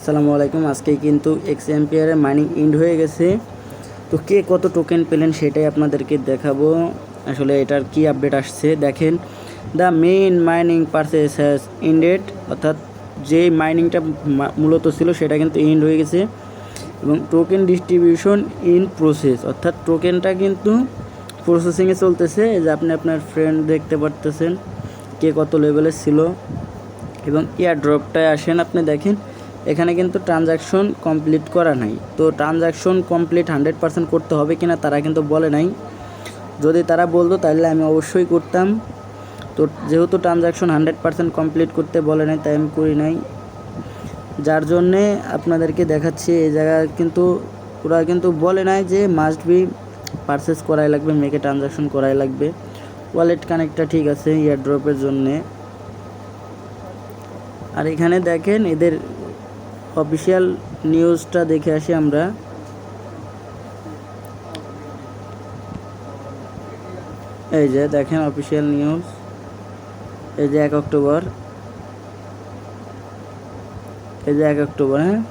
আসসালামু আলাইকুম। আজকে কিন্তু এক্স এম্পিয়ারের মাইনিং ইন্ড হয়ে গেছে। তো কে কত টোকেন পেলেন সেটাই আপনাদেরকে দেখাবো। আসলে এটার কি আপডেট আসছে দেখেন। The main mining purchase has indeed অর্থাৎ যে মাইনিংটা মূলত ছিল সেটা কিন্তু ইন্ড হয়ে গেছে। এবং টোকেন ডিস্ট্রিবিউশন ইন প্রসেস অর্থাৎ টোকেনটা কিন্তু প্রসেসিংয়ে চলতেছে। যে আপনি আপনার ফ্রেন্ড দেখতে পারতেছেন, কে কত লেভেলের ছিল। এবং এয়ার ড্রপটায় আসেন আপনি দেখেন। এখানে কিন্তু ট্রানজাকশন কমপ্লিট করা নাই। তো ট্রানজাকশন কমপ্লিট হান্ড্রেড পার্সেন্ট করতে হবে কিনা তারা কিন্তু বলে নাই। যদি তারা বলতো তাহলে আমি অবশ্যই করতাম। তো যেহেতু ট্রানজাকশন হান্ড্রেড পার্সেন্ট কমপ্লিট করতে বলে নাই, তাই আমি করি নাই। যার জন্যে আপনাদেরকে দেখাচ্ছি, এই জায়গায় কিন্তু ওরা কিন্তু বলে নাই যে মাস্ট বি পারচেস করাই লাগবে মেকে ট্রানজাকশন করাই লাগবে। ওয়ালেট কানেক্টটা ঠিক আছে ইয়ার ড্রপের জন্যে। আর এখানে দেখেন এদের অফিসিয়াল নিউজটা দেখে আসি আমরা। এই যে দেখেন অফিসিয়াল নিউজ। এই যে এক অক্টোবর। এই যে এক অক্টোবর হ্যাঁ?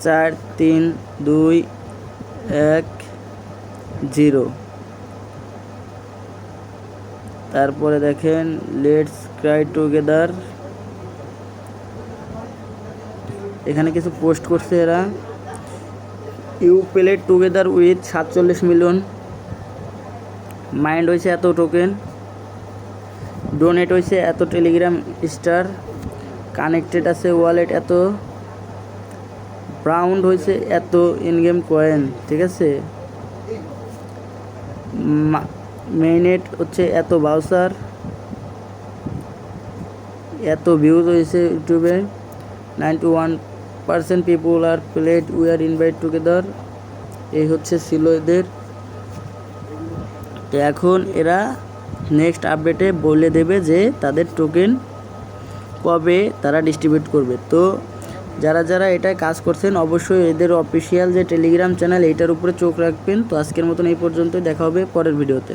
চার, তিন, দুই, এক, জিরো। তারপরে দেখেন লেটস ক্রাই টুগেদার এখানে কিছু পোস্ট করছে এরা। ইউ প্লে টুগেদার উইথ সাতচল্লিশ মিলিয়ন মাইন্ড হয়েছে এত টোকেন ডোনেট হয়েছে এত টেলিগ্রাম স্টার কানেক্টেড আছে ওয়ালেট এত। ব্রাউন্ড হয়েছে এত ইনগেম কয়েন ঠিক আছে? মেইনেট হচ্ছে এত বাউসার এত ভিউজ হয়েছে ইউটিউবে ninety one percent people are played we are invite together এই হচ্ছে ছিল এদের। তো এখন এরা নেক্সট আপডেটে বলে দেবে যে তাদের টোকেন কবে তারা ডিস্ট্রিবিউট করবে। তো যারা যারা এটা কাজ করছেন, অবশ্যই এদের অফিসিয়াল যে টেলিগ্রাম চ্যানেল এইটার উপরে চোখ রাখবেন। তো আজকের মতন এই পর্যন্তই, দেখা হবে পরের ভিডিওতে